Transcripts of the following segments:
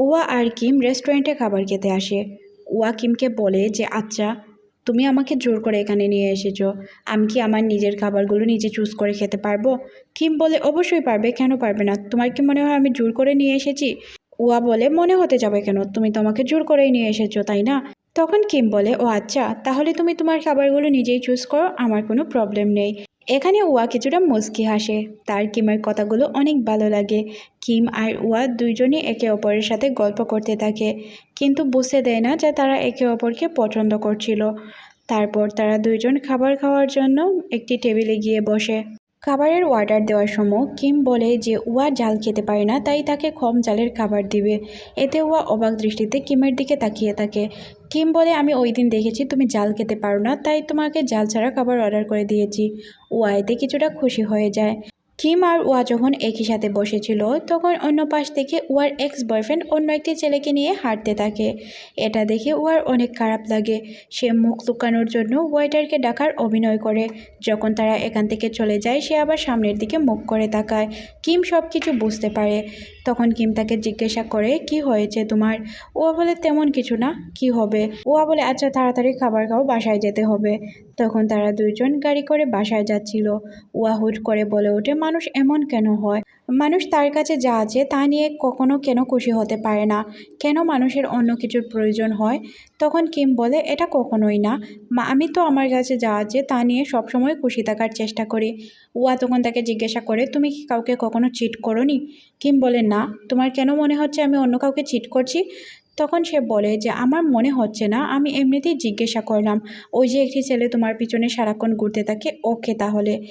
ওয়া আর কিম রেস্টুরেন্টে খাবার খেতে আসে। ওয়া কিমকে বলে যে আচ্ছা তুমি আমাকে জোর করে এখানে নিয়ে এসেছ। আমি কি আমার নিজের খাবারগুলো নিজে চুজ করে খেতে পারব? কিম বলে, অবশ্যই পারবে, কেন পারবে না? তোমার কি মনে হয় আমি জোর করে নিয়ে এসেছি? ওয়া বলে, মনে হতে যাবে কেন? তুমি তো আমাকে জোর করেই নিয়ে এসেছ, তাই না? তখন কিম বলে, ও আচ্ছা তাহলে তুমি তোমার খাবারগুলো নিজেই চুজ করো, আমার কোনো প্রবলেম নেই। এখানে ওয়া কিছুটা মুস্কি হাসে। তার কিমের কথাগুলো অনেক ভালো লাগে। কিম আর ওয়া দুইজনই একে অপরের সাথে গল্প করতে থাকে। কিন্তু বুঝতে দেয় না যে তারা একে অপরকে পছন্দ করছিল। তারপর তারা দুইজন খাবার খাওয়ার জন্য একটি টেবিলে গিয়ে বসে। খাবারের অর্ডার দেওয়ার সময় কিম বলে যে উয়া জাল খেতে পারে না, তাই তাকে কম জালের খাবার দিবে। এতে উয়া অবাক দৃষ্টিতে কিমের দিকে তাকিয়ে থাকে। কিম বলে, আমি ওই দিন দেখেছি তুমি জাল খেতে পারো না, তাই তোমাকে জাল ছাড়া খাবার অর্ডার করে দিয়েছি। উয়া এতে কিছুটা খুশি হয়ে যায়। কিম আর ওয়া যখন একই সাথে বসেছিল, তখন অন্য পাশ থেকে ওয়ার এক্স বয়ফ্রেন্ড অন্য একটি ছেলেকে নিয়ে হাঁটতে থাকে। এটা দেখে ওয়ার অনেক খারাপ লাগে। সে মুখ লুকানোর জন্য ওয়াইটারকে ডাকার অভিনয় করে। যখন তারা এখান থেকে চলে যায়, সে আবার সামনের দিকে মুখ করে তাকায়। কিম সব কিছু বুঝতে পারে। তখন কিম তাকে জিজ্ঞাসা করে, কি হয়েছে তোমার? ও বলে, তেমন কিছু না, কি হবে? ওয়া বলে আচ্ছা তাড়াতাড়ি খাবার খাও, বাসায় যেতে হবে। তখন তারা দুইজন গাড়ি করে বাসায় যাচ্ছিল। ওয়া হুট করে বলে ওঠে, মানুষ এমন কেন হয়? মানুষ তার কাছে যা আছে তা নিয়ে কখনো কেন খুশি হতে পারে না? কেন মানুষের অন্য কিছুর প্রয়োজন হয়? তখন কিম বলে, এটা কখনোই না। আমি তো আমার কাছে যা আছে তা নিয়ে সবসময় খুশি থাকার চেষ্টা করি। ওয়া তখন তাকে জিজ্ঞাসা করে, তুমি কি কাউকে কখনো চিট করনি? কিম বলে, না। তোমার কেন মনে হচ্ছে আমি অন্য কাউকে চিট করছি? তখন সে বলে, যে আমার মনে হচ্ছে না, আমি এমনিতেই জিজ্ঞাসা করলাম, ওই যে একটি ছেলে তোমার পিছনে সারাক্ষণ ঘুরতে থাকে, ওকে তাহলে?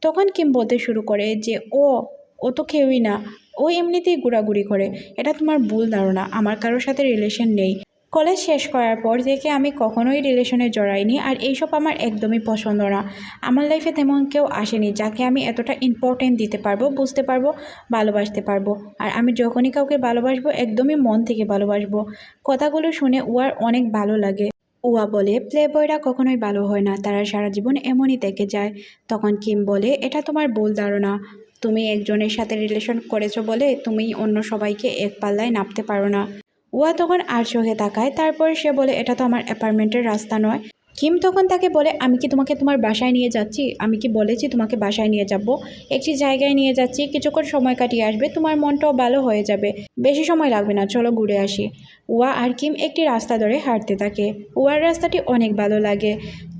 তখন কিম বলতে শুরু করে, যে ও ও তো কেউই না। ও এমনিতেই ঘোরাঘুরি করে। এটা তোমার ভুল ধারণা। আমার কারোর সাথে রিলেশন নেই। কলেজ শেষ করার পর থেকে আমি কখনোই রিলেশনে জড়াইনি আর এইসব আমার একদমই পছন্দ না। আমার লাইফে তেমন কেউ আসেনি যাকে আমি এতটা ইম্পর্টেন্ট দিতে পারব, বুঝতে পারব, ভালোবাসতে পারব। আর আমি যখনই কাউকে ভালোবাসবো, একদমই মন থেকে ভালোবাসবো। কথাগুলো শুনে ওয়ার অনেক ভালো লাগে। ওয়া বলে প্লে বয়রা কখনোই ভালো হয় না। তারা সারা জীবন এমনই থেকে যায়। তখন কিম বলে, এটা তোমার ভুল ধারণা। তুমি একজনের সাথে রিলেশন করেছ বলে তুমি অন্য সবাইকে এক পাল্লায় নামতে পারো না। ওয়া তখন আর চোখে তাকায়, তারপর সে বলে, এটা তো আমার অ্যাপার্টমেন্টের রাস্তা নয়। কিম তখন তাকে বলে, আমি কি তোমাকে তোমার বাসায় নিয়ে যাচ্ছি? আমি কি বলেছি তোমাকে বাসায় নিয়ে যাব? একটি জায়গায় নিয়ে যাচ্ছি, কিছুক্ষণ সময় কাটিয়ে আসবে, তোমার মনটাও ভালো হয়ে যাবে। বেশি সময় লাগবে না, চলো ঘুরে আসি। ওয়া আর কিম একটি রাস্তা ধরে হাঁটতে থাকে। ওয়ার রাস্তাটি অনেক ভালো লাগে।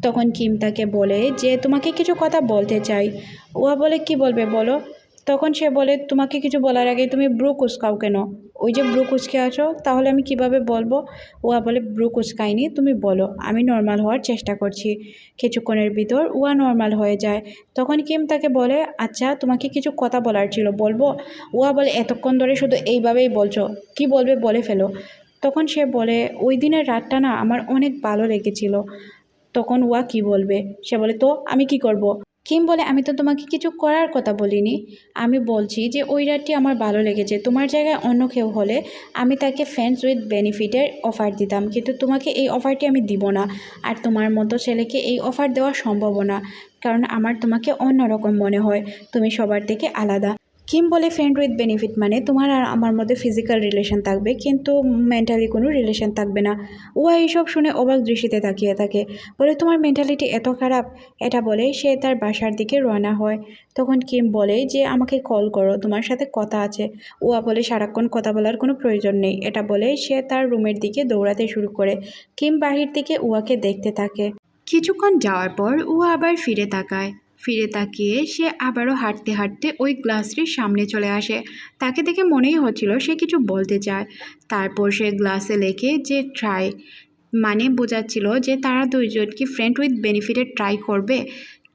তখন কিম তাকে বলে যে, তোমাকে কিছু কথা বলতে চাই। ওয়া বলে, কি বলবে বলো? তখন সে বলে, তোমাকে কিছু বলার আগে তুমি ব্রু কুচকাও কেন? ওই যে ব্রু কুচকে আছো, তাহলে আমি কীভাবে বলব? ওয়া বলে, ব্রু কুচকাইনি, তুমি বলো, আমি নর্মাল হওয়ার চেষ্টা করছি। কিছুক্ষণের ভিতর ওয়া নর্মাল হয়ে যায়। তখন কিম তাকে বলে আচ্ছা তোমাকে কিছু কথা বলার ছিল, বলব? ওয়া বলে, এতক্ষণ ধরে শুধু এইভাবেই বলছো, কি বলবে বলে ফেলো। তখন সে বলে, ওই দিনের রাতটা না আমার অনেক ভালো লেগেছিল। তখন ওয়া কি বলবে? সে বলে, তো, আমি কি করব। কিম বলে, আমি তো তোমাকে কিছু করার কথা বলিনি। আমি বলছি যে, ওই রাতটি আমার ভালো লেগেছে। তোমার জায়গায় অন্য কেউ হলে আমি তাকে ফ্রেন্ডস উইথ বেনিফিটের অফার দিতাম। কিন্তু তোমাকে এই অফারটি আমি দিব না। আর তোমার মতো ছেলেকে এই অফার দেওয়া সম্ভব না। কারণ আমার তোমাকে অন্যরকম মনে হয়। তুমি সবার থেকে আলাদা। কিম বলে ফ্রেন্ড উইথ বেনিফিট মানে তোমার আর আমার মধ্যে ফিজিক্যাল রিলেশন থাকবে, কিন্তু মেন্টালি কোনো রিলেশন থাকবে না। ও এইসব শুনে অবাক দৃষ্টিতে তাকিয়ে থাকে। বলে, তোমার মেন্টালিটি এত খারাপ? এটা বলে, সে তার বাসার দিকে রওনা হয়। তখন কিম বলে, যে আমাকে কল করো, তোমার সাথে কথা আছে। ওয়া বলে, সারাক্ষণ কথা বলার কোনো প্রয়োজন নেই। এটা বলে, সে তার রুমের দিকে দৌড়াতে শুরু করে। কিম বাহির থেকে উয়াকে দেখতে থাকে। কিছুক্ষণ যাওয়ার পর ও আবার ফিরে তাকায়। ফিরে তাকিয়ে সে আবারও হাঁটতে হাঁটতে ওই গ্লাসটির সামনে চলে আসে। তাকে দেখে মনেই হচ্ছিল সে কিছু বলতে চায়। তারপর সে গ্লাসে লেখে যে ট্রাই মানে বোঝাচ্ছিল যে তারা দুইজন কি ফ্রেন্ড উইথ বেনিফিটে ট্রাই করবে?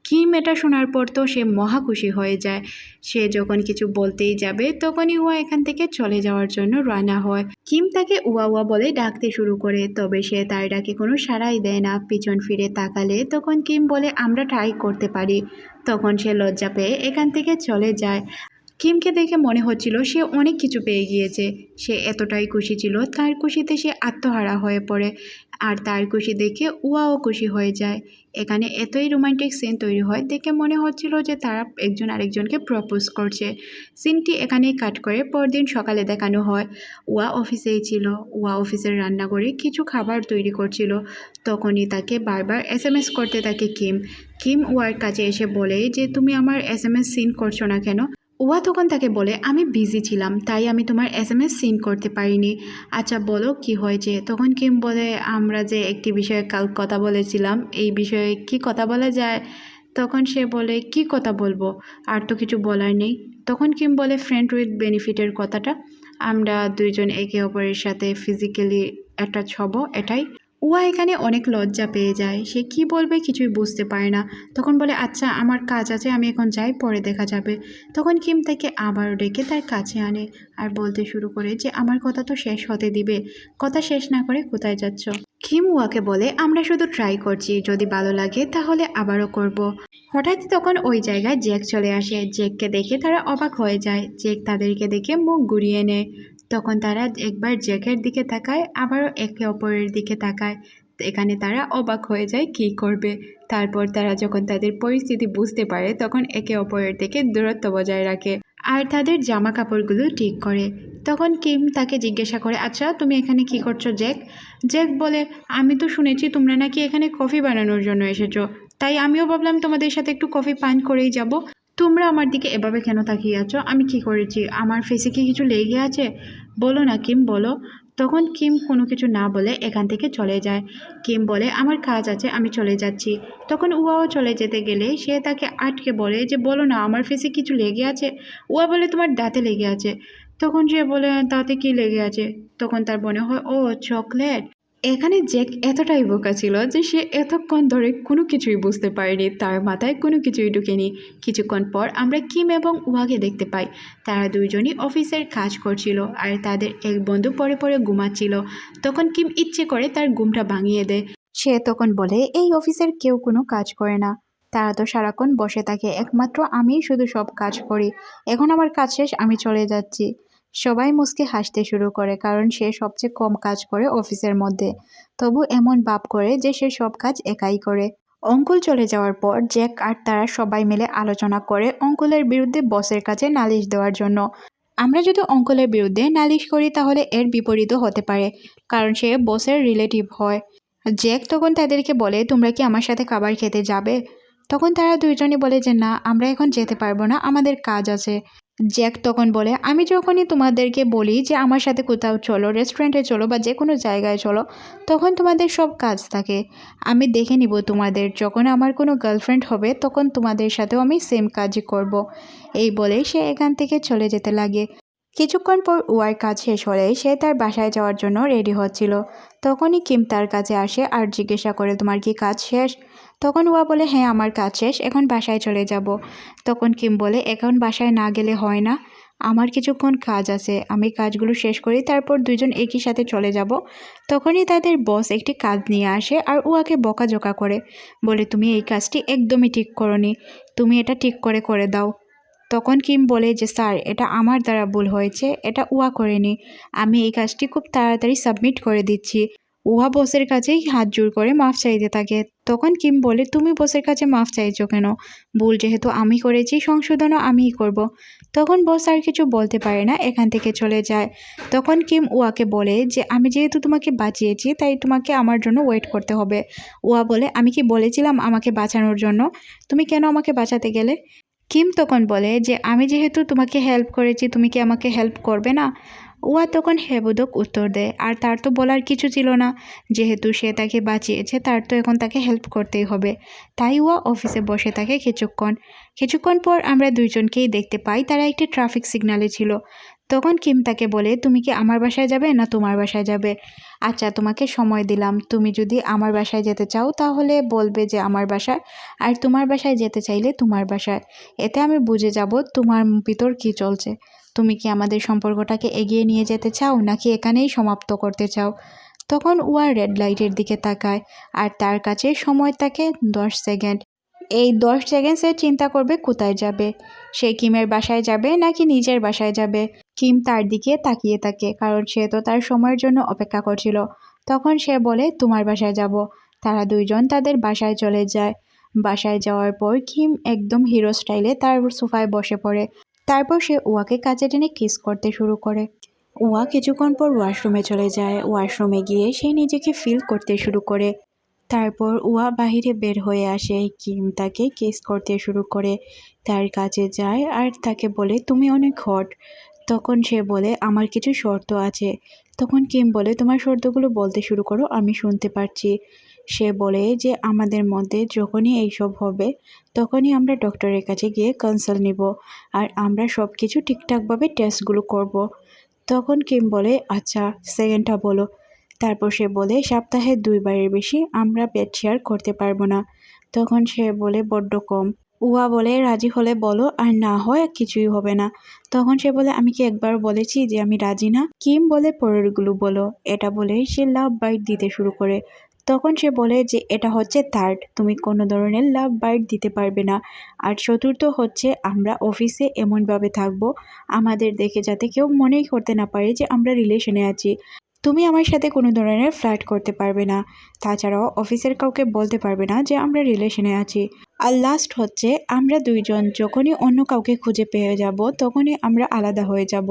কিম এটা শোনার পর তো সে মহা খুশি হয়ে যায়। সে যখন কিছু বলতেই যাবে, তখনই উয়া এখান থেকে চলে যাওয়ার জন্য রানা হয়। কিম তাকে উয়া উয়া বলে ডাকতে শুরু করে, তবে সে তার ডাকে কোনো সাড়াই দেয় না। পিছন ফিরে তাকালে তখন কিম বলে, আমরা ট্রাই করতে পারি। তখন সে লজ্জা পেয়ে এখান থেকে চলে যায়। কিমকে দেখে মনে হচ্ছিল সে অনেক কিছু পেয়ে গিয়েছে। সে এতটাই খুশি ছিল, তার খুশিতে সে আত্মহারা হয়ে পড়ে। আর তার খুশি দেখে উয়াও খুশি হয়ে যায়। এখানে এতই রোমান্টিক সিন তৈরি হয়, দেখে মনে হচ্ছিল যে তারা একজন আরেকজনকে প্রপোজ করছে। সিনটি এখানেই কাট করে, পরদিন সকালে দেখানো হয়। ওয়া অফিসেই ছিল। ওয়া অফিসের রান্নাঘরে কিছু খাবার তৈরি করছিল। তখনই তাকে বারবার এস এম এস করতে থাকে কিম। কিম ওয়ার কাছে এসে বলে, যে তুমি আমার এস এম এস সিন করছ না কেন? ওয়া তখন তাকে বলে, আমি বিজি ছিলাম, তাই আমি তোমার এস এম এস সিন করতে পারিনি। আচ্ছা বলো, কি হয়েছে তখন কিম বলে, আমরা যে একটি বিষয়ে কাল কথা বলেছিলাম, এই বিষয়ে কি কথা বলা যায়? তখন সে বলে, কি কথা বলব? আর তো কিছু বলার নেই। তখন কিম বলে ফ্রেন্ড উইথ বেনিফিটের কথাটা, আমরা দুইজন একে অপরের সাথে ফিজিক্যালি অ্যাটাচ হব, এটাই। উয়া এখানে অনেক লজ্জা পেয়ে যায়। সে কি বলবে কিছুই বুঝতে পারে না। তখন বলে আচ্ছা আমার কাজ আছে, আমি এখন যাই, পরে দেখা যাবে। তখন কিম তাকে আবারও ডেকে তার কাছে আনে আর বলতে শুরু করে যে, আমার কথা তো শেষ হতে দিবে। কথা শেষ না করে কোথায় যাচ্ছ? কিম উয়াকে বলে, আমরা শুধু ট্রাই করছি, যদি ভালো লাগে তাহলে আবারও করব। হঠাৎ তখন ওই জায়গায় জ্যাক চলে আসে। জ্যাককে দেখে তারা অবাক হয়ে যায়। জেক তাদেরকে দেখে মুখ ঘুরিয়ে নেয়। তখন তারা একবার জ্যাকের দিকে তাকায়, আবারও একে অপরের দিকে তাকায়। এখানে তারা অবাক হয়ে যায়, কি করবে? তারপর তারা যখন তাদের পরিস্থিতি বুঝতে পারে, তখন একে অপরের থেকে দূরত্ব বজায় রাখে আর তাদের জামা কাপড়গুলো ঠিক করে। তখন কিম তাকে জিজ্ঞাসা করে আচ্ছা তুমি এখানে কি করছ, জ্যাক? জ্যাক বলে, আমি তো শুনেছি তোমরা নাকি এখানে কফি বানানোর জন্য এসেছ। তাই আমিও ভাবলাম তোমাদের সাথে একটু কফি পান করেই যাব। তোমরা আমার দিকে এভাবে কেন তাকিয়ে আছো? আমি কি করেছি? আমার ফেসে কি কিছু লেগে আছে? বলো না, কিম, বলো। তখন কিম কোনো কিছু না বলে এখান থেকে চলে যায়। কিম বলে, আমার কাজ আছে, আমি চলে যাচ্ছি। তখন উয়াও চলে যেতে গেলে সে তাকে আটকে বলে যে, বলো না, আমার ফেসে কিছু লেগে আছে? উয়া বলে, তোমার দাঁতে লেগে আছে। তখন সে বলে, দাঁতে কি লেগে আছে? তখন তার মনে হয়, ও চকলেট এখানে জ্যাক এতটাই বোকা ছিল যে সে এতক্ষণ ধরে কোনো কিছুই বুঝতে পারেনি, তার মাথায় কোনো কিছুই ঢুকেনি। কিছুক্ষণ পর আমরা কিম এবং উহাকে দেখতে পাই। তারা দুইজনই অফিসের কাজ করছিল আর তাদের এক বন্ধু পরে পরে ঘুমাচ্ছিল। তখন কিম ইচ্ছে করে তার ঘুমটা ভাঙিয়ে দেয়। সে তখন বলে, এই অফিসের কেউ কোনো কাজ করে না। তারা তো সারাক্ষণ বসে থাকে। একমাত্র আমি শুধু সব কাজ করি। এখন আমার কাজ শেষ, আমি চলে যাচ্ছি। সবাই মুসকে হাসতে শুরু করে কারণ সে সবচেয়ে কম কাজ করে অফিসের মধ্যে। তবু এমন ভাব করে যে সে সব কাজ একাই করে। অঙ্কুল চলে যাওয়ার পর জ্যাক আর তারা সবাই মিলে আলোচনা করে অঙ্কুলের বিরুদ্ধে বসের কাছে নালিশ দেওয়ার জন্য। আমরা যদি অঙ্কুলের বিরুদ্ধে নালিশ করি তাহলে এর বিপরীতও হতে পারে, কারণ সে বসের রিলেটিভ হয়। জ্যাক তখন তাদেরকে বলে, তোমরা কি আমার সাথে খাবার খেতে যাবে? তখন তারা দুইজনই বলে যে, না, আমরা এখন যেতে পারব না, আমাদের কাজ আছে। জ্যাক তখন বলে, আমি যখনই তোমাদেরকে বলি যে আমার সাথে কোথাও চলো রেস্টুরেন্টে চলো বা যে কোনো জায়গায় চলো, তখন তোমাদের সব কাজ থাকে আমি দেখে নিব তোমাদের, যখন আমার কোনো গার্লফ্রেন্ড হবে, তখন তোমাদের সাথেও আমি সেম কাজই করব। এই বলে সে এখান থেকে চলে যেতে লাগে কিছুক্ষণ পর ওয়ার কাজ শেষ হলে সে তার বাসায় যাওয়ার জন্য রেডি হচ্ছিল। তখনই কিম তার কাছে আসে আর জিজ্ঞাসা করে, তোমার কি কাজ শেষ? তখন ওয়া বলে হ্যাঁ আমার কাজ শেষ, এখন বাসায় চলে যাব। তখন কিম বলে, এখন বাসায় না গেলে হয় না, আমার কিছুক্ষণ কাজ আছে, আমি কাজগুলো শেষ করি, তারপর দুজন একই সাথে চলে যাব। তখনই তাদের বস একটি কাজ নিয়ে আসে আর উয়াকে বকাঝোকা করে, বলে, তুমি এই কাজটি একদমই ঠিক করনি, তুমি এটা ঠিক করে করে দাও। তখন কিম বলে যে, স্যার, এটা আমার দ্বারা ভুল হয়েছে, এটা উয়া করেনি। আমি এই কাজটি খুব তাড়াতাড়ি সাবমিট করে দিচ্ছি। উহা বসের কাছেই হাত জোর করে মাফ চাইতে থাকে। তখন কিম বলে, তুমি বসের কাছে মাফ চাইছো কেন? ভুল যেহেতু আমি করেছি, সংশোধনও আমিই করব। তখন বস আর কিছু বলতে পারে না, এখান থেকে চলে যায়। তখন কিম উয়াকে বলে যে, আমি যেহেতু তোমাকে বাঁচিয়েছি, তাই তোমাকে আমার জন্য ওয়েট করতে হবে। উয়া বলে, আমি কি বলেছিলাম আমাকে বাঁচানোর জন্য? তুমি কেন আমাকে বাঁচাতে গেলে? কিম তখন বলে যে, আমি যেহেতু তোমাকে হেল্প করেছি, তুমি কি আমাকে হেল্প করবে না? ওয়া তখন হেবোধক উত্তর দেয়, আর তার তো বলার কিছু ছিল না। যেহেতু সে তাকে বাঁচিয়েছে, তার তো এখন তাকে হেল্প করতেই হবে। তাই ওয়া অফিসে বসে থাকে কিছুক্ষণ। কিছুক্ষণ পর আমরা দুইজনকেই দেখতে পাই, তারা একটি ট্রাফিক সিগনালে ছিল। তখন কিম তাকে বলে, তুমি কি আমার বাসায় যাবে না তোমার বাসায় যাবে? আচ্ছা তোমাকে সময় দিলাম। তুমি যদি আমার বাসায় যেতে চাও, তাহলে বলবে যে আমার বাসায়, আর তোমার বাসায় যেতে চাইলে তোমার বাসায়। এতে আমি বুঝে যাব তোমার ভিতর কি চলছে। তুমি কি আমাদের সম্পর্কটাকে এগিয়ে নিয়ে যেতে চাও, নাকি এখানেই সমাপ্ত করতে চাও? তখন উয়ার রেড লাইটের দিকে তাকায়, আর তার কাছে সময় থাকে দশ সেকেন্ড এই দশ সেকেন্ড সে চিন্তা করবে কোথায় যাবে? সে কিমের বাসায় যাবে নাকি নিজের বাসায় যাবে? কিম তার দিকে তাকিয়ে থাকে, কারণ সে তো তার সময়ের জন্য অপেক্ষা করছিল। তখন সে বলে, তোমার বাসায় যাব। তারা দুইজন তাদের বাসায় চলে যায়। বাসায় যাওয়ার পর কিম একদম হিরো স্টাইলে তার সোফায় বসে পড়ে। তারপর সে ওয়াকে কাছে টেনে কিস করতে শুরু করে। ওয়া কিছুক্ষণ পর ওয়াশরুমে চলে যায়। ওয়াশরুমে গিয়ে সে নিজেকে ফিল করতে শুরু করে। তারপর ওয়া বাহিরে বের হয়ে আসে। কিম তাকে কেস করতে শুরু করে। তার কাছে যায় আর তাকে বলে, তুমি অনেক হট। তখন সে বলে, আমার কিছু শর্ত আছে। তখন কিম বলে, তোমার শর্তগুলো বলতে শুরু করো, আমি শুনতে পারছি। সে বলে যে, আমাদের মধ্যে যখনই এইসব হবে, তখনই আমরা ডক্টরের কাছে গিয়ে কনসাল্ট নিব আর আমরা সব কিছু ঠিকঠাকভাবে টেস্টগুলো করব। তখন কিম বলে আচ্ছা সেকেন্ডটা বলো। তারপর সে বলে, সপ্তাহে দুইবারের বেশি আমরা বেড শেয়ার করতে পারব না। তখন সে বলে, বড্ড কম। উয়া বলে, রাজি হলে বলো, আর না হয় কিছুই হবে না। তখন সে বলে, আমি কি একবার বলেছি যে আমি রাজি না? কিম বলে, পরেরগুলো বলো। এটা বলে, সে লাভ বাইট দিতে শুরু করে। তখন সে বলে যে, এটা হচ্ছে থার্ড তুমি কোনো ধরনের লাভ বাইট দিতে পারবে না। আর চতুর্থ হচ্ছে, আমরা অফিসে এমনভাবে থাকব, আমাদের দেখে যাতে কেউ মনেই করতে না পারে যে আমরা রিলেশনে আছি। তুমি আমার সাথে কোনো ধরনের ফ্ল্যাট করতে পারবে না। তাছাড়াও অফিসের কাউকে বলতে পারবে না যে আমরা রিলেশনে আছি। আর লাস্ট হচ্ছে, আমরা দুইজন যখনই অন্য কাউকে খুঁজে পেয়ে যাব, তখনই আমরা আলাদা হয়ে যাব।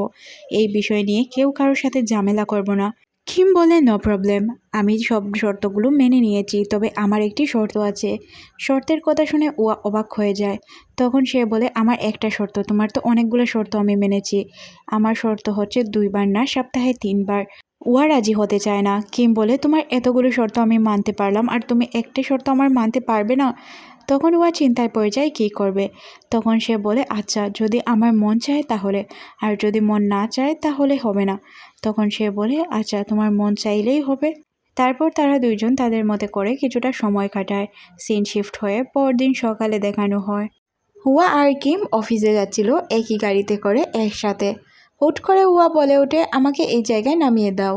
এই বিষয় নিয়ে কেউ কারোর সাথে ঝামেলা করব না। কিম বলে নো প্রবলেম আমি সব শর্তগুলো মেনে নিয়েছি, তবে আমার একটি শর্ত আছে। শর্তের কথা শুনে ও অবাক হয়ে যায়। তখন সে বলে, আমার একটা শর্ত, তোমার তো অনেকগুলো শর্ত আমি মেনেছি। আমার শর্ত হচ্ছে দুইবার না, সপ্তাহে তিনবার। ওয়া রাজি হতে চায় না। কিম বলে, তোমার এতগুলো শর্ত আমি মানতে পারলাম, আর তুমি একটা শর্ত আমার মানতে পারবে না? তখন ওয়া চিন্তায় পড়ে যায়, কী করবে? তখন সে বলে আচ্ছা যদি আমার মন চায় তাহলে, আর যদি মন না চায় তাহলে হবে না। তখন সে বলে আচ্ছা তোমার মন চাইলেই হবে। তারপর তারা দুইজন তাদের মতে করে কিছুটা সময় কাটায়। সিন শিফট হয়ে পরদিন সকালে দেখানো হয়। হুয়া আর কিম অফিসে যাচ্ছিল, একই গাড়িতে করে একসাথে। হুট করে হুয়া বলে ওঠে আমাকে এই জায়গায় নামিয়ে দাও।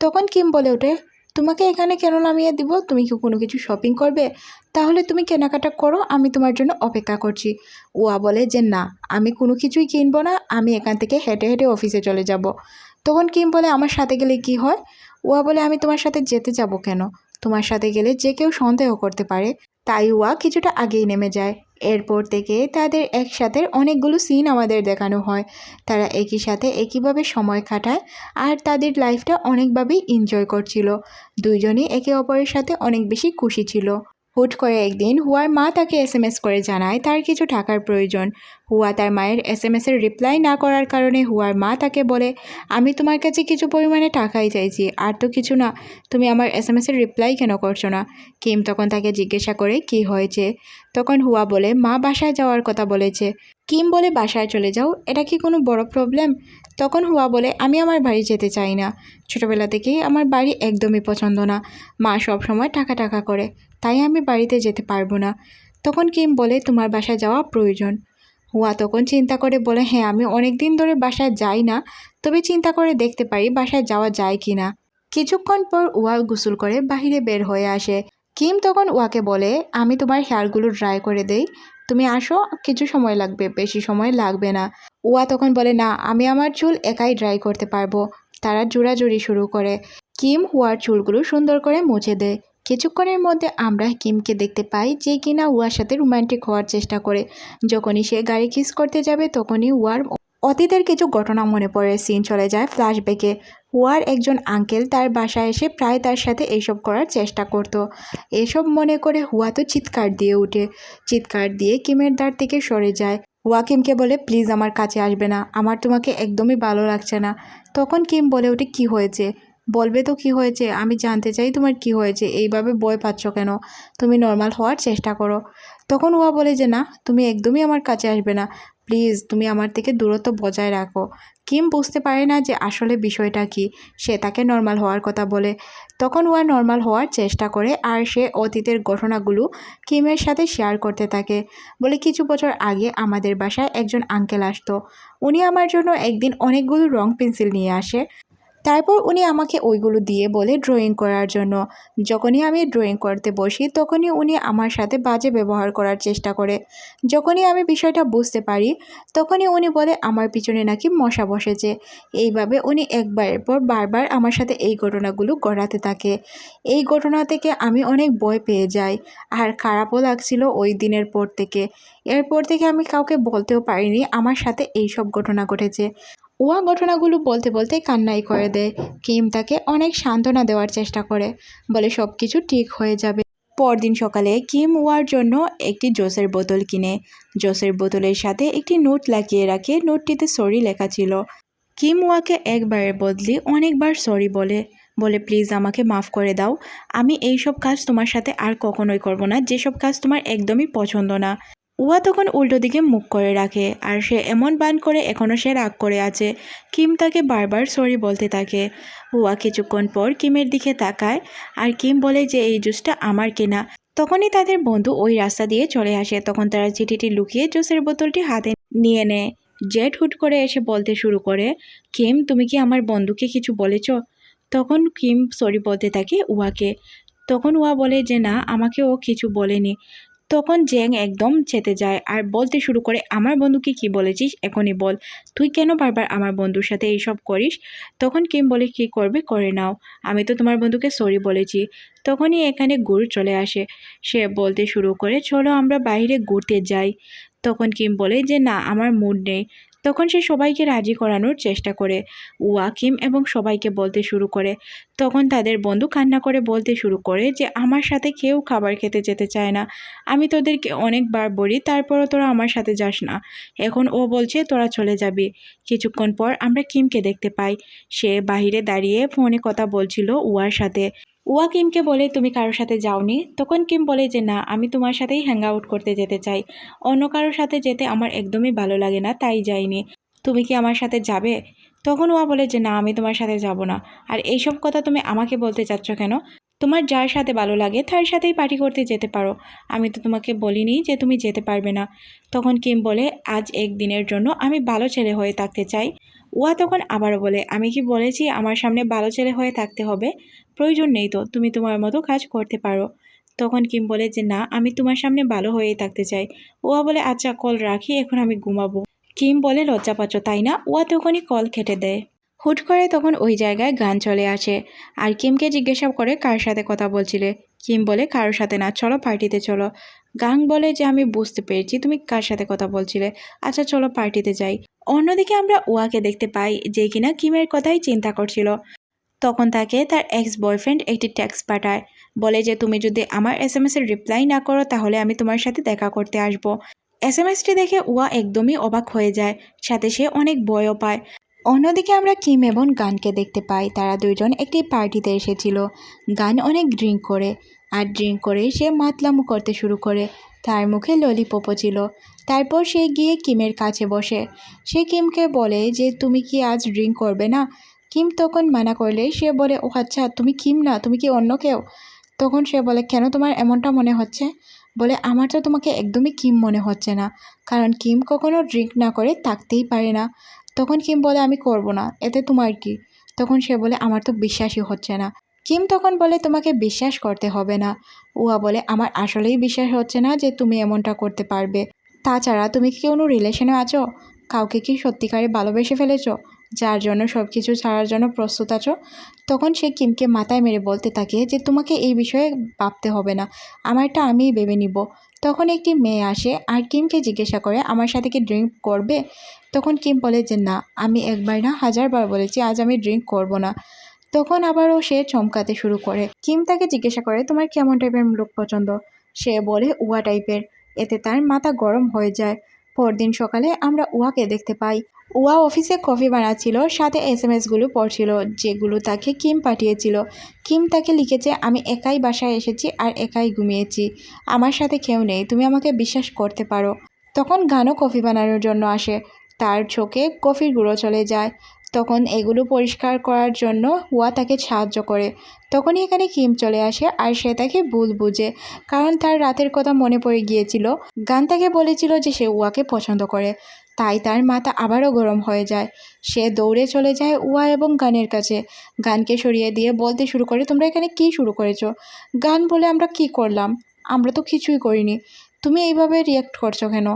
তখন কিম বলে ওঠে তোমাকে এখানে কেন নামিয়ে দিব? তুমি কি কোনো কিছু শপিং করবে? তাহলে তুমি কেনাকাটা করো, আমি তোমার জন্য অপেক্ষা করছি। ওয়া বলে যে, না, আমি কোনো কিছুই কিনবো না, আমি এখান থেকে হেঁটে হেঁটে অফিসে চলে যাব। তখন কিম বলে, আমার সাথে গেলে কি হয়? ওয়া বলে, আমি তোমার সাথে যেতে যাব কেন? তোমার সাথে গেলে যে কেউ সন্দেহ করতে পারে। তাই ওয়া কিছুটা আগেই নেমে যায়। এরপর থেকে তাদের একসাথে অনেকগুলো সিন আমাদের দেখানো হয়। তারা একই সাথে একইভাবে সময় কাটায় আর তাদের লাইফটা অনেকভাবেই এনজয় করছিল। দুইজনই একে অপরের সাথে অনেক বেশি খুশি ছিল। হুট করে একদিন হুয়ার মা তাকে এস এম এস করে জানায় তার কিছু টাকার প্রয়োজন। হুয়া তার মায়ের এস এম এসের রিপ্লাই না করার কারণে হুয়ার মা তাকে বলে, আমি তোমার কাছে কিছু পরিমাণে টাকাই চাইছি, আর তো কিছু না। তুমি আমার এস এম এসের রিপ্লাই কেন করছ না? কিম তখন তাকে জিজ্ঞাসা করে, কি হয়েছে? তখন হুয়া বলে, মা বাসায় যাওয়ার কথা বলেছে। কিম বলে, বাসায় চলে যাও, এটা কি কোনো বড় প্রবলেম তখন হুয়া বলে, আমি আমার বাড়ি যেতে চাই না। ছোটোবেলা থেকেই আমার বাড়ি একদমই পছন্দ না। মা সব সময় টাকা টাকা করে। তাই আমি বাড়িতে যেতে পারব না। তখন কিম বলে, তোমার বাসায় যাওয়া প্রয়োজন। হুয়া তখন চিন্তা করে বলে হ্যাঁ আমি অনেক দিন ধরে বাসায় যাই না, তবে চিন্তা করে দেখতে পারি বাসায় যাওয়া যায় কি না। কিছুক্ষণ পর ওয়া গোসল করে বাহিরে বের হয়ে আসে। কিম তখন ওয়াকে বলে, আমি তোমার হেয়ারগুলো ড্রাই করে দেই। তুমি আসো, কিছু সময় লাগবে, বেশি সময় লাগবে না। ওয়া তখন বলে, না, আমি আমার চুল একাই ড্রাই করতে পারব। তারা জোড়াজুড়ি শুরু করে। কিম হুয়ার চুলগুলো সুন্দর করে মুছে দেয়। কিছুক্ষণের মধ্যে আমরা কিমকে দেখতে পাই যে কিনা উয়ার সাথে রোমান্টিক হওয়ার চেষ্টা করে। যখনই সে গাড়ি কিস করতে যাবে, তখনই উয়ার অতীতের কিছু ঘটনা মনে পড়ে। সিন চলে যায় ফ্ল্যাশব্যাকে। হুয়ার একজন আঙ্কেল তার বাসায় এসে প্রায় তার সাথে এইসব করার চেষ্টা করত। এসব মনে করে হুয়া তো চিৎকার দিয়ে উঠে। চিৎকার দিয়ে কিমের দ্বার থেকে সরে যায়। হুয়া কিমকে বলে, প্লিজ আমার কাছে আসবে না। আমার তোমাকে একদমই ভালো লাগছে না। তখন কিম বলে ওঠে, কি হয়েছে? বলবে তো কি হয়েছে? আমি জানতে চাই তোমার কি হয়েছে। এইভাবে ভয় পাচ্ছ কেন? তুমি নর্মাল হওয়ার চেষ্টা করো। তখন ওয়া বলে যে, না, তুমি একদমই আমার কাছে আসবে না। প্লিজ তুমি আমার থেকে দূরত্ব বজায় রাখো। কিম বুঝতে পারে না যে আসলে বিষয়টা কি। সে তাকে নর্মাল হওয়ার কথা বলে। তখন ওয়া নর্মাল হওয়ার চেষ্টা করে আর সে অতীতের ঘটনাগুলো কিমের সাথে শেয়ার করতে থাকে। বলে কিছু বছর আগে আমাদের বাসায় একজন আঙ্কেল আসতো। উনি আমার জন্য একদিন অনেকগুলো রং পেন্সিল নিয়ে আসে। তারপর উনি আমাকে ওইগুলো দিয়ে বলে ড্রয়িং করার জন্য। যখনই আমি ড্রয়িং করতে বসি, তখনই উনি আমার সাথে বাজে ব্যবহার করার চেষ্টা করে। যখনই আমি বিষয়টা বুঝতে পারি, তখনই উনি বলে, আমার পিছনে নাকি মশা বসেছে। এইভাবে উনি একবারের পর বারবার আমার সাথে এই ঘটনাগুলো গড়াতে থাকে। এই ঘটনা থেকে আমি অনেক ভয় পেয়ে যাই, আর খারাপও লাগছিল ওই দিনের পর থেকে। এরপর থেকে আমি কাউকে বলতেও পারিনি, আমার সাথে এই সব ঘটনা ঘটেছে। ওয়া ঘটনাগুলো বলতে বলতে কান্নাই করে দেয়। কিম তাকে অনেক সান্ত্বনা দেওয়ার চেষ্টা করে, বলে সব কিছু ঠিক হয়ে যাবে। পরদিন সকালে কিম ওয়ার জন্য একটি জোসের বোতল কিনে। জোসের বোতলের সাথে একটি নোট লাগিয়ে রাখে, নোটটিতে সরি লেখা ছিল। কিম ওয়াকে একবারের বদলে অনেকবার সরি বলে বলে, প্লিজ আমাকে মাফ করে দাও। আমি এই সব কাজ তোমার সাথে আর কখনোই করব না। যেসব কাজ তোমার একদমই পছন্দ না। উহা তখন উল্টো দিকে মুখ করে রাখে, আর সে এমন বান করে এখনও সে রাগ করে আছে। কিম তাকে বারবার সরি বলতে থাকে। উহা কিছুক্ষণ পর কিমের দিকে তাকায়, আর কিম বলে যে এই জুসটা আমার কেনা। তখনই তাদের বন্ধু ওই রাস্তা দিয়ে চলে আসে। তখন তারা চিঠিটি লুকিয়ে জুসের বোতলটি হাতে নিয়ে নেয়। জেট হুট করে এসে বলতে শুরু করে, কিম, তুমি কি আমার বন্ধুকে কিছু বলেছ? তখন কিম সরি বলতে থাকে উহাকে। তখন উহা বলে যে, না আমাকে ও কিছু বলেনি। তখন জ্যাং একদম চেতে যায়। আর বলতে শুরু করে, আমার বন্ধুকে কি বলেছিস? এখনই বল। তুই কেন বারবার আমার বন্ধুর সাথে এইসব করিস? তখন কিম বলে, কি করবে? করে নাও। আমি তো তোমার বন্ধুকে সরি বলেছি। তখনই এখানে গুড় চলে আসে। সে বলতে শুরু করে, চলো আমরা বাইরে ঘুরতে যাই। তখন কিম বলে, যে না, আমার মুড নেই। তখন সে সবাইকে রাজি করানোর চেষ্টা করে, ওয়াকিম এবং সবাইকে বলতে শুরু করে। তখন তাদের বন্ধু কান্না করে বলতে শুরু করে যে, আমার সাথে কেউ খাবার খেতে যেতে চায় না। আমি তোদেরকে অনেকবার বলি, তারপরও তোরা আমার সাথে যাস না। এখন ও বলছে, তোরা চলে যাবি। কিছুক্ষণ পর আমরা কিমকে দেখতে পাই। সে বাহিরে দাঁড়িয়ে ফোনে কথা বলছিল উয়ার সাথে। উয়া কিমকে বলে, তুমি কারোর সাথে যাওনি? তখন কিম বলে যে, না, আমি তোমার সাথেই হ্যাং আউট করতে যেতে চাই। অন্য কারোর সাথে যেতে আমার একদমই ভালো লাগে না, তাই যাইনি। তুমি কি আমার সাথে যাবে? তখন ওয়া বলে যে, না, আমি তোমার সাথে যাব না। আর এইসব কথা তুমি আমাকে বলতে চাচ্ছ কেন? তোমার যার সাথে ভালো লাগে, তার সাথেই পার্টি করতে যেতে পারো। আমি তো তোমাকে বলিনি যে, তুমি যেতে পারবে না। তখন কিম বলে, আজ একদিনের জন্য আমি ভালো ছেলে হয়ে থাকতে চাই। ওয়া তখন আবারও বলে, আমি কি বলেছি আমার সামনে ভালো ছেলে হয়ে থাকতে হবে? প্রয়োজন নেই তো, তুমি তোমার মতো কাজ করতে পারো। তখন কিম বলে যে, না, আমি তোমার সামনে ভালো হয়েই থাকতে চাই। ওয়া বলে আচ্ছা কল রাখি, এখন আমি ঘুমাবো। কিম বলে, লজ্জা পাচ্ছ, তাই না? ওয়া তখনই কল খেটে দেয়। হুট করে তখন ওই জায়গায় গান চলে আসে আর কিমকে জিজ্ঞাসা করে কার সাথে কথা বলছিলে। কিম বলে, কারোর সাথে না, চলো পার্টিতে চলো। গাং বলে যে আমি বুঝতে পেরেছি, তুমি কার সাথে কথা বলছিলে? আচ্ছা চলো পার্টিতে যাই। অন্যদিকে আমরা ওয়াকে দেখতে পাই যে কিনা কিমের কথাই চিন্তা করছিল। তখন তাকে তার এক্স বয়ফ্রেন্ড একটি ট্যাক্স পাঠায়। বলে যে, তুমি যদি আমার এস এম এসের রিপ্লাই না করো, তাহলে আমি তোমার সাথে দেখা করতে আসব। এস এম এসটি দেখে ওয়া একদমই অবাক হয়ে যায়। সাথে সে অনেক বয়ও পায়। অন্যদিকে আমরা কিম এবং গানকে দেখতে পাই। তারা দুইজন একটি পার্টিতে এসেছিল। গান অনেক ড্রিঙ্ক করে। আর ড্রিঙ্ক করে সে মাতলামো করতে শুরু করে। তার মুখে ললিপপও ছিল। তারপর সে গিয়ে কিমের কাছে বসে। সে কিমকে বলে যে, তুমি কি আজ ড্রিঙ্ক করবে না? কিম তখন মানা করলে, সে বলে, ও আচ্ছা তুমি কিম না, তুমি কি অন্য কেউ? তখন সে বলে, কেন তোমার এমনটা মনে হচ্ছে? বলে, আমার তো তোমাকে একদমই কিম মনে হচ্ছে না, কারণ কিম কখনো ড্রিঙ্ক না করে থাকতেই পারে না। তখন কিম বলে, আমি করব না, এতে তোমার কি? তখন সে বলে, আমার তো বিশ্বাসই হচ্ছে না। কিম তখন বলে, তোমাকে বিশ্বাস করতে হবে না। উহা বলে, আমার আসলেই বিশ্বাস হচ্ছে না যে তুমি এমনটা করতে পারবে। তাছাড়া তুমি কি কোনো রিলেশনে আছো? কাউকে কি সত্যিকারে ভালোবেসে ফেলেছো? যার জন্য সব কিছু ছাড়ার জন্য প্রস্তুত আছো? তখন সে কিমকে মাথায় মেরে বলতে থাকে যে, তোমাকে এই বিষয়ে ভাবতে হবে না। আমারটা আমিই ভেবে নিব। তখন একটি মেয়ে আসে আর কিমকে জিজ্ঞাসা করে, আমার সাথে কি ড্রিঙ্ক করবে? তখন কিম বলে যে, না, আমি একবার না, হাজারবার বলেছি, আজ আমি ড্রিঙ্ক করব না। তখন আবারও সে চমকাতে শুরু করে। কিম তাকে জিজ্ঞাসা করে, তোমার কেমন টাইপের লোক পছন্দ? সে বলে উয়া টাইপের। এতে তার মাথা গরম হয়ে যায়। পরদিন সকালে আমরা উয়াকে দেখতে পাই। উয়া অফিসে কফি বানাচ্ছিল, সাথে এস এম এসগুলো পড়ছিল, যেগুলো তাকে কিম পাঠিয়েছিল। কিম তাকে লিখেছে, আমি একাই বাসায় এসেছি আর একাই ঘুমিয়েছি। আমার সাথে কেউ নেই, তুমি আমাকে বিশ্বাস করতে পারো। তখন গানও কফি বানানোর জন্য আসে। তার চোখে কফির গুঁড়ো চলে যায়। তখন এগুলো পরিষ্কার করার জন্য হুয়া তাকে সাহায্য করে। তখনই এখানে কিম চলে আসে আর সে তাকে ভুল বুঝে। কারণ তার রাতের কথা মনে পড়ে গিয়েছিল। গান তাকে বলেছিল যে সে উয়াকে পছন্দ করে। তাই তার মাথা আবারও গরম হয়ে যায়। সে দৌড়ে চলে যায় উয়া এবং গানের কাছে। গানকে সরিয়ে দিয়ে বলতে শুরু করে, তোমরা এখানে কী শুরু করেছ? গান বলে আমরা কি করলাম? আমরা তো কিছুই করিনি। তুমি এইভাবে রিয়াক্ট করছ কেন?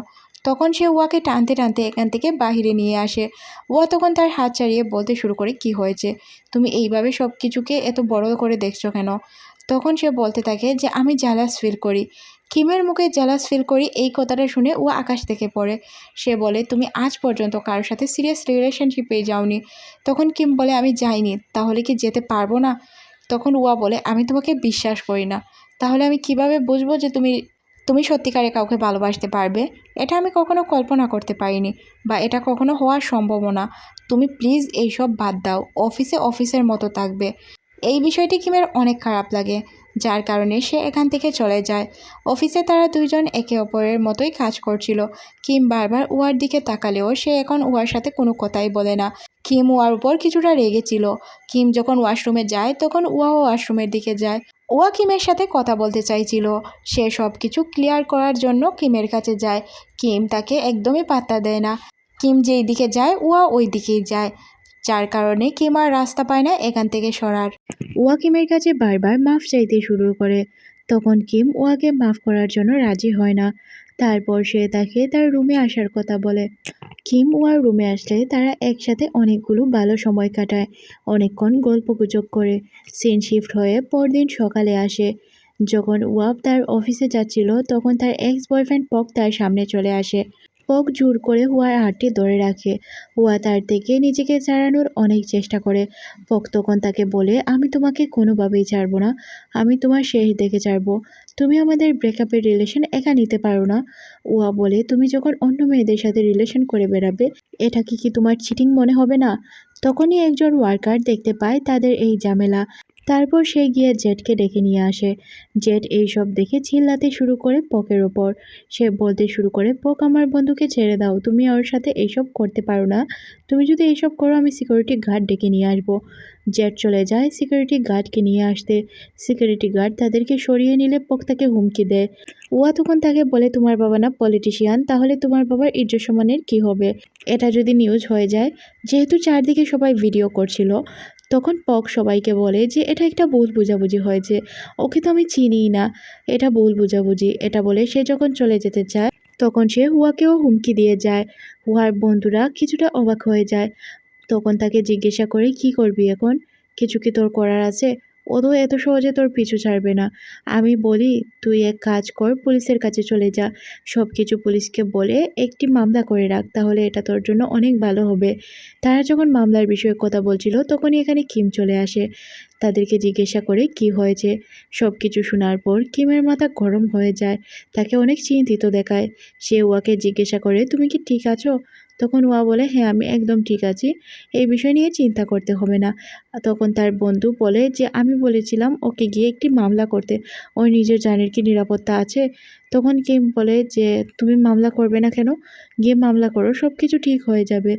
তখন সে ওয়াকে টানতে টানতে এখান থেকে বাহিরে নিয়ে আসে। ওয়া তখন তার হাত ছাড়িয়ে বলতে শুরু করে, কি হয়েছে? তুমি এইভাবে সব কিছুকে এত বড় করে দেখছ কেন? তখন সে বলতে থাকে যে, আমি জালাস ফিল করি। কিমের মুখে জালাস ফিল করি এই কথাটা শুনে ও আকাশ থেকে পড়ে। সে বলে, তুমি আজ পর্যন্ত কারোর সাথে সিরিয়াস রিলেশনশিপে যাওনি। তখন কিম বলে, আমি যাইনি, তাহলে কি যেতে পারব না? তখন ওয়া বলে, আমি তোমাকে বিশ্বাস করি না। তাহলে আমি কীভাবে বুঝব যে তুমি তুমি সত্যিকারে কাউকে ভালোবাসতে পারবে? এটা আমি কখনো কল্পনা করতে পারিনি বা এটা কখনো হওয়ার সম্ভাবনা। তুমি প্লিজ এইসব বাদ দাও। অফিসে অফিসের মতো থাকবে। এই বিষয়টি কিমের অনেক খারাপ লাগে, যার কারণে সে এখান থেকে চলে যায়। অফিসে তারা দুইজন একে অপরের মতোই কাজ করছিল। কিম বারবার উয়ার দিকে তাকালেও সে এখন উয়ার সাথে কোনো কথাই বলে না। কিম উয়ার উপর কিছুটা রেগেছিল কিম যখন ওয়াশরুমে যায়, তখন উয়াও ওয়াশরুমের দিকে যায়। ওয়া কিমের সাথে কথা বলতে চাইছিল। সে সব কিছু ক্লিয়ার করার জন্য কিমের কাছে যায়। কিম তাকে একদমই পাত্তা দেয় না। কিম যেই দিকে যায় ওয়া ওই দিকেই যায়। যার কারণে কিম আর রাস্তা পায় না এখান থেকে সরার। ওয়াকিমের কাছে বারবার মাফ চাইতে শুরু করে। তখন কিম ওয়াকে মাফ করার জন্য রাজি হয় না। তারপর সে তাকে তার রুমে আসার কথা বলে। কিম ওয়ার রুমে আসলে তারা একসাথে অনেকগুলো ভালো সময় কাটায়, অনেকক্ষণ গল্পগুজব করে সিন শিফট হয়ে পরদিন সকালে আসে। যখন ওয়াব তার অফিসে যাচ্ছিল, তখন তার এক্স বয়ফ্রেন্ড পক তার সামনে চলে আসে। পক জোর করে হুয়ার হাতটি ধরে রাখে। হুয়া তার থেকে নিজেকে ছাড়ানোর অনেক চেষ্টা করে। পক তখন তাকে বলে, আমি তোমাকে কোনোভাবেই ছাড়বো না। আমি তোমার শেষ দেখে ছাড়বো। তুমি আমাদের ব্রেকআপের রিলেশন একা নিতে পারো না। ওয়া বলে, তুমি যখন অন্য মেয়েদের সাথে রিলেশন করে বেড়াবে, এটা কি কি তোমার চিটিং মনে হবে না? তখনই একজন ওয়ার্কার দেখতে পায় তাদের এই ঝামেলা। তারপর সে গিয়ে জেটকে ডেকে নিয়ে আসে। জেট এইসব দেখে চিল্লাতে শুরু করে পকের ওপর। সে বলতে শুরু করে, পক, আমার বন্ধুকে ছেড়ে দাও। তুমি ওর সাথে এইসব করতে পারো না। তুমি যদি এইসব করো, আমি সিকিউরিটি গার্ড ডেকে নিয়ে আসব। জেট চলে যায় সিকিউরিটি গার্ডকে নিয়ে আসতে। সিকিউরিটি গার্ড তাদেরকে সরিয়ে নিলে পক তাকে হুমকি দেয়। ওয়া তখন তাকে বলে, তোমার বাবা না পলিটিশিয়ান তাহলে তোমার বাবার ইজ্জত সম্মানের কী হবে? এটা যদি নিউজ হয়ে যায়, যেহেতু চারদিকে সবাই ভিডিও করছিল তখন পক সবাইকে বলে যে, এটা একটা ভুল বুঝাবুঝি হয়েছে। ওকে তো আমি চিনিই না। এটা ভুল বুঝাবুঝি। এটা বলে সে যখন চলে যেতে চায়, তখন সে হুয়াকেও হুমকি দিয়ে যায়। হুয়ার বন্ধুরা কিছুটা অবাক হয়ে যায়। তখন তাকে জিজ্ঞাসা করে, কি করবি এখন? কিছু কি তোর করার আছে? ও এত সহজে তোর পিছু ছাড়বে না। আমি বলি, তুই এক কাজ কর, পুলিশের কাছে চলে যা। সব কিছু পুলিশকে বলে একটি মামলা করে রাখ, তাহলে এটা তোর জন্য অনেক ভালো হবে। তারা যখন মামলার বিষয়ে কথা বলছিল, তখনই এখানে কিম চলে আসে। তাদেরকে জিজ্ঞাসা করে কি হয়েছে। সব কিছু শোনার পর কিমের মাথা গরম হয়ে যায়, তাকে অনেক চিন্তিত দেখায়। সে ওয়াকে জিজ্ঞাসা করে, তুমি কি ঠিক আছো? তখন ওয়া বলে হ্যাঁ আমি একদম ঠিক আছি। এই বিষয় নিয়ে চিন্তা করতে হবে না। তখন তার বন্ধু বলে যে, আমি বলেছিলাম ওকে গিয়ে একটি মামলা করতে। ওর নিজের জানের কি নিরাপত্তা আছে? তখন কিম বলে যে, তুমি মামলা করবে না কেন? গিয়ে মামলা করো সব কিছু ঠিক হয়ে যাবে।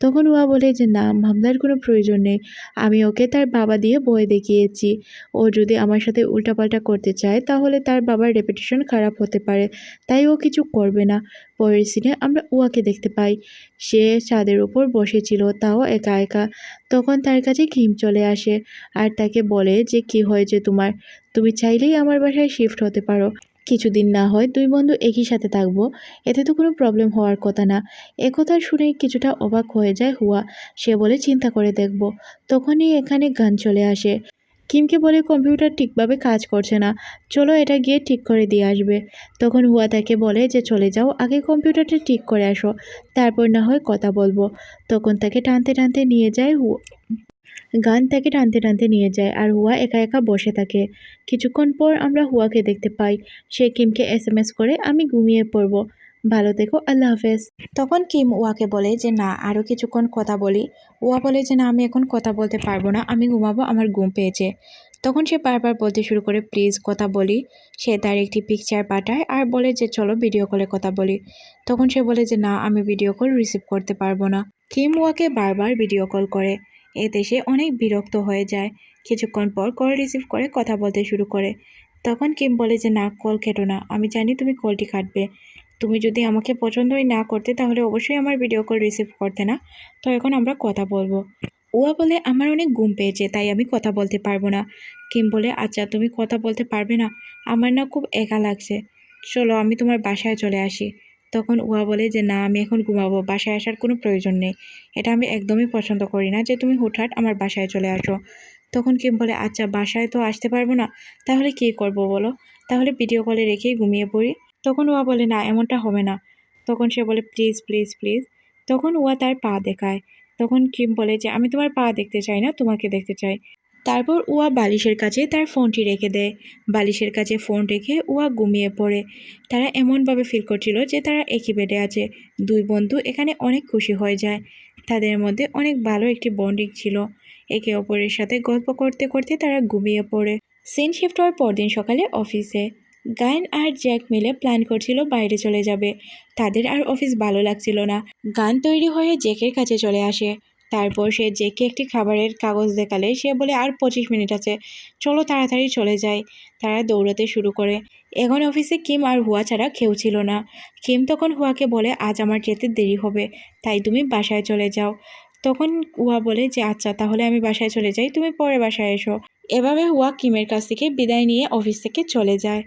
তখন ওয়া বলে যে, না, মামলার কোনো প্রয়োজন নেই। আমি ওকে তার বাবা দিয়ে বয়ে দেখিয়েছি। ও যদি আমার সাথে উল্টাপাল্টা করতে চায়, তাহলে তার বাবার রেপুটেশন খারাপ হতে পারে। তাই ও কিছু করবে না। পরের সিনে আমরা ওয়াকে দেখতে পাই। সে ছাদের উপর বসেছিল, তাও একা একা। তখন তার কাছে কিম চলে আসে। আর তাকে বলে যে, কি হয়েছে তোমার? তুমি চাইলেই আমার বাসায় শিফট হতে পারো। কিছুদিন না হয় দুই বন্ধু একই সাথে থাকব। এতে তো কোনো প্রবলেম হওয়ার কথা না। একথা শুনে কিছুটা অবাক হয়ে যায় হুয়া। সে বলে, চিন্তা করে দেখব। তখনই এখানে গান চলে আসে। কিমকে বলে, কম্পিউটার ঠিকভাবে কাজ করছে না। চলো এটা গিয়ে ঠিক করে দিয়ে আসবে। তখন হুয়া তাকে বলে যে, চলে যাও, আগে কম্পিউটারটা ঠিক করে আসো, তারপর না হয় কথা বলব। তখন তাকে টানতে টানতে নিয়ে যায় হু গান তাকে টানতে টানতে নিয়ে যায় আর হুয়া একা একা বসে থাকে। কিছুক্ষণ পর আমরা হুয়াকে দেখতে পাই। সে কিমকে এস এম এস করে, আমি ঘুমিয়ে পড়ব। ভালো থেকো, আল্লাহ হাফেজ। তখন কিম ওয়াকে বলে যে, না আরও কিছুক্ষণ কথা বলি। ওয়া বলে যে, না, আমি এখন কথা বলতে পারব না। আমি ঘুমাবো, আমার ঘুম পেয়েছে। তখন সে বারবার বলতে শুরু করে, প্লিজ কথা বলি। সে তার একটি পিকচার পাঠায় আর বলে যে, চলো ভিডিও কলে কথা বলি। তখন সে বলে যে, না, আমি ভিডিও কল রিসিভ করতে পারব না। কিম ওয়াকে বারবার ভিডিও কল করে। এতে সে অনেক বিরক্ত হয়ে যায়। কিছুক্ষণ পর কল রিসিভ করে কথা বলতে শুরু করে। তখন কিম বলে যে, না, কল কেটো না। আমি জানি তুমি কলটি কাটবে। তুমি যদি আমাকে পছন্দই না করতে, তাহলে অবশ্যই আমার ভিডিও কল রিসিভ করতে না। তো এখন আমরা কথা বলব। ওয়া বলে, আমার অনেক ঘুম পেয়েছে, তাই আমি কথা বলতে পারব না। কিম বলে আচ্ছা তুমি কথা বলতে পারবে না? আমার না খুব একা লাগছে। চলো, আমি তোমার বাসায় চলে আসি। তখন উহা বলে যে, না, আমি এখন ঘুমাবো, বাসায় আসার কোনো প্রয়োজন নেই। এটা আমি একদমই পছন্দ করি না যে, তুমি হুটহাট আমার বাসায় চলে আসো। তখন কিম বলে আচ্ছা বাসায় তো আসতে পারব না, তাহলে কী করব বলো? তাহলে ভিডিও কলে রেখেই ঘুমিয়ে পড়ি। তখন ওয়া বলে, না, এমনটা হবে না। তখন সে বলে, প্লিজ প্লিজ প্লিজ। তখন ওয়া তার পা দেখায়। তখন কিম বলে যে, আমি তোমার পা দেখতে চাই না, তোমাকে দেখতে চাই। তারপর উয়া বালিশের কাছে তার ফোনটি রেখে দেয়। বালিশের কাছে ফোন রেখে উয়া ঘুমিয়ে পড়ে। তারা এমনভাবে ফিল করছিল যে তারা একই বেডে আছে। দুই বন্ধু এখানে অনেক খুশি হয়ে যায়। তাদের মধ্যে অনেক ভালো একটি বন্ডিং ছিল। একে অপরের সাথে গল্প করতে করতে তারা ঘুমিয়ে পড়ে। সিন শিফট হওয়ার পরদিন সকালে অফিসে গায়ন আর জ্যাক মিলে প্ল্যান করছিল বাইরে চলে যাবে। তাদের আর অফিস ভালো লাগছিল না। গান তৈরি হয়ে জ্যাকের কাছে চলে আসে। তারপর সে জেকে একটি খাবারের কাগজ দেখালে, সে বলে, আর পঁচিশ মিনিট আছে, চলো তাড়াতাড়ি চলে যায় তারা দৌড়াতে শুরু করে। এখন অফিসে কিম আর হুয়া ছাড়া কেউ ছিল না। কিম তখন হুয়াকে বলে, আজ আমার যেতে দেরি হবে, তাই তুমি বাসায় চলে যাও। তখন হুয়া বলে যে আচ্ছা তাহলে আমি বাসায় চলে যাই, তুমি পরে বাসায় এসো। এভাবে হুয়া কিমের কাছ থেকে বিদায় নিয়ে অফিস থেকে চলে যায়।